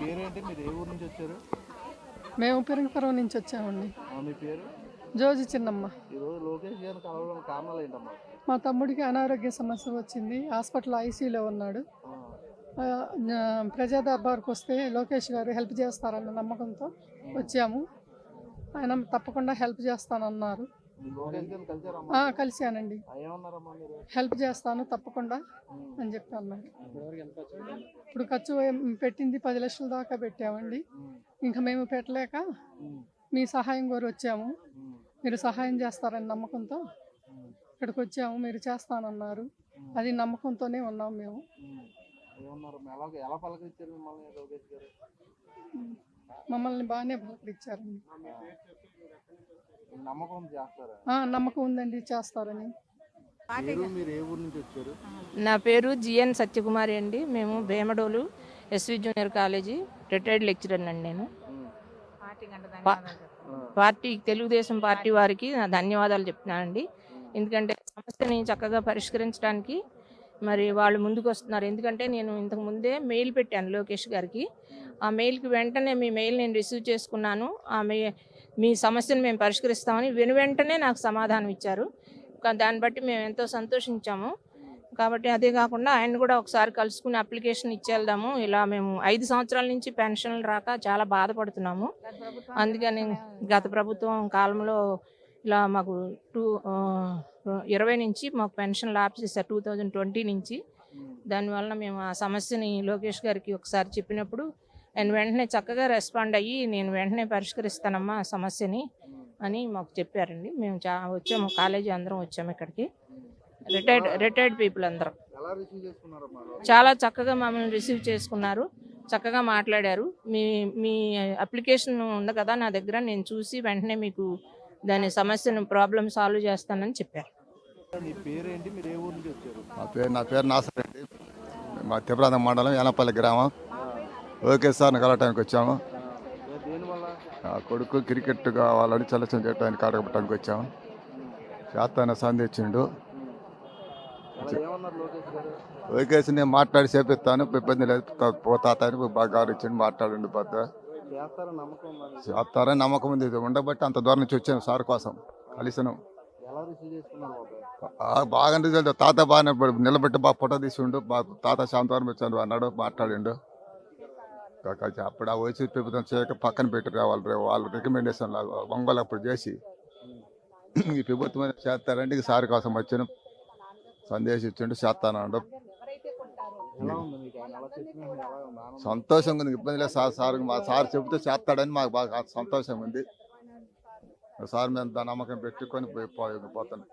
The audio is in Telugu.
పేరేంటి? మీరు ఏ ఊరు నుంచి వచ్చారు? మేము పెరుగుపురం నుంచి వచ్చామండి. మీ పేరు? జోజి చిన్నమ్మ. ఈరోజు లోకేష్ గారిని కలవడానికి కారణాలు ఏంటమ్మా? మా తమ్ముడికి అనారోగ్య సమస్య వచ్చింది. హాస్పిటల్ ఐసీలో ఉన్నాడు. ప్రజా దర్బార్కి వస్తే లోకేష్ గారు హెల్ప్ చేస్తారన్న నమ్మకంతో వచ్చాము. ఆయన తప్పకుండా హెల్ప్ చేస్తానన్నారు. మీరు కలిశానండి. మీరు? హెల్ప్ చేస్తాను తప్పకుండా అని చెప్పి అన్నారు ఇప్పుడు ఖర్చు పెట్టింది పది లక్షల దాకా పెట్టామండి. ఇంకా మేము పెట్టలేక మీ సహాయం కోరి వచ్చాము. మీరు సహాయం చేస్తారని నమ్మకంతో ఇక్కడికి వచ్చాము. మీరు చేస్తానన్నారు. అది నమ్మకంతోనే ఉన్నాం మేము. మిమ్మల్ని బాగానే పలకరించారండి. నమ్మకం చేస్తారా? నమ్మకం ఉందండి చేస్తారని. మీరు మీరు ఏ ఊరు నుంచి వచ్చారు? నా పేరు జిఎన్ సత్యకుమారి అండి. మేము Bhimadolu SV junior college retired lecturer అండి నేను. పార్టీ తెలుగుదేశం పార్టీ వారికి నా ధన్యవాదాలు చెప్తున్నానండి. ఎందుకంటే సమస్యని చక్కగా పరిష్కరించడానికి మరి వాళ్ళు ముందుకు వస్తున్నారు ఎందుకంటే నేను ఇంతకు ముందే మెయిల్ పెట్టాను లోకేష్ గారికి. ఆ మెయిల్కి వెంటనే మీ మెయిల్ నేను రిసీవ్ చేసుకున్నాను. ఆ మే మీ సమస్యను మేము పరిష్కరిస్తామని వెను వెంటనే నాకు సమాధానం ఇచ్చారు. దాన్ని బట్టి మేము ఎంతో సంతోషించాము. కాబట్టి అదే కాకుండా ఆయన కూడా ఒకసారి కలుసుకుని అప్లికేషన్ ఇచ్చేద్దాము. ఇలా మేము ఐదు సంవత్సరాల నుంచి పెన్షన్లు రాక చాలా బాధపడుతున్నాము. అందుకని గత ప్రభుత్వం కాలంలో ఇలా మాకు టూ ఇరవై నుంచి మాకు పెన్షన్లు ఆపేసారు టూ థౌజండ్ ట్వంటీ నుంచి. దానివల్ల మేము ఆ సమస్యని లోకేష్ గారికి ఒకసారి చెప్పినప్పుడు ఆయన వెంటనే చక్కగా రెస్పాండ్ అయ్యి నేను వెంటనే పరిష్కరిస్తానమ్మా ఆ సమస్యని అని మాకు చెప్పారండి. మేము చా వచ్చాము కాలేజీ అందరం వచ్చాము ఇక్కడికి. రిటైర్డ్ రిటైర్డ్ పీపుల్ అందరం. చాలా చక్కగా మమ్మల్ని రిసీవ్ చేసుకున్నారు చక్కగా మాట్లాడారు. మీ మీ అప్లికేషన్ ఉంది కదా నా దగ్గర నేను చూసి వెంటనే మీకు దాని సమస్యను ప్రాబ్లం సాల్వ్ చేస్తానని చెప్పారు. మీ పేరేంటి? మీరు ఏ ఊరు నుంచి వచ్చారు? నా పేరు నా పేరు నాసర్ అండి మా తిప్రాంతం మండలం యానపల్లి గ్రామం. ఓకే సార్ కలవటానికి వచ్చాము. నా కొడుకు క్రికెట్ కావాలని చలచం చేయడానికి కాడగట్టడానికి వచ్చాము. చేస్తాన సంధించిండు గారు? ఓకేసి నేను మాట్లాడి చేపిస్తాను. ఇబ్బంది లేదు. తా- పోతా అని బాగా గౌరవించండి మాట్లాడండి పెద్ద. చేస్తారని నమ్మకం ఉంది ఉండబట్టి అంత దూరం నుంచి వచ్చాను సార్ కోసం. కలిసినాం రిసీవ్ బాగా రిజల్ట్. తాత బాగానే పడి- నిలబెట్టి బాగా ఫోటో తీసిండు. బాగా తాత శాంతవరం వచ్చాడు. అన్నాడు మాట్లాడిండు. అప్పుడు ఆ వచ్చి ప్రభుత్వం చేయక పక్కన పెట్టి రావాలి రేపు వాళ్ళు రికమెండేషన్ లాగా ఒంగోలు అప్పుడు చేసి. ఈ ప్రభుత్వం చేస్తారంటే సార్ కోసం వచ్చాను. సందేశం ఇచ్చిండు చేస్తానండు. సంతోషంగా ఉంది. ఇబ్బంది లేదు. సార్ సార్ మా సార్ చెబితే చేస్తాడని మాకు బాగా సంతోషంగా ఉంది. సార్ మేము దాని నమ్మకం పెట్టుకొని పోయి పోతాను.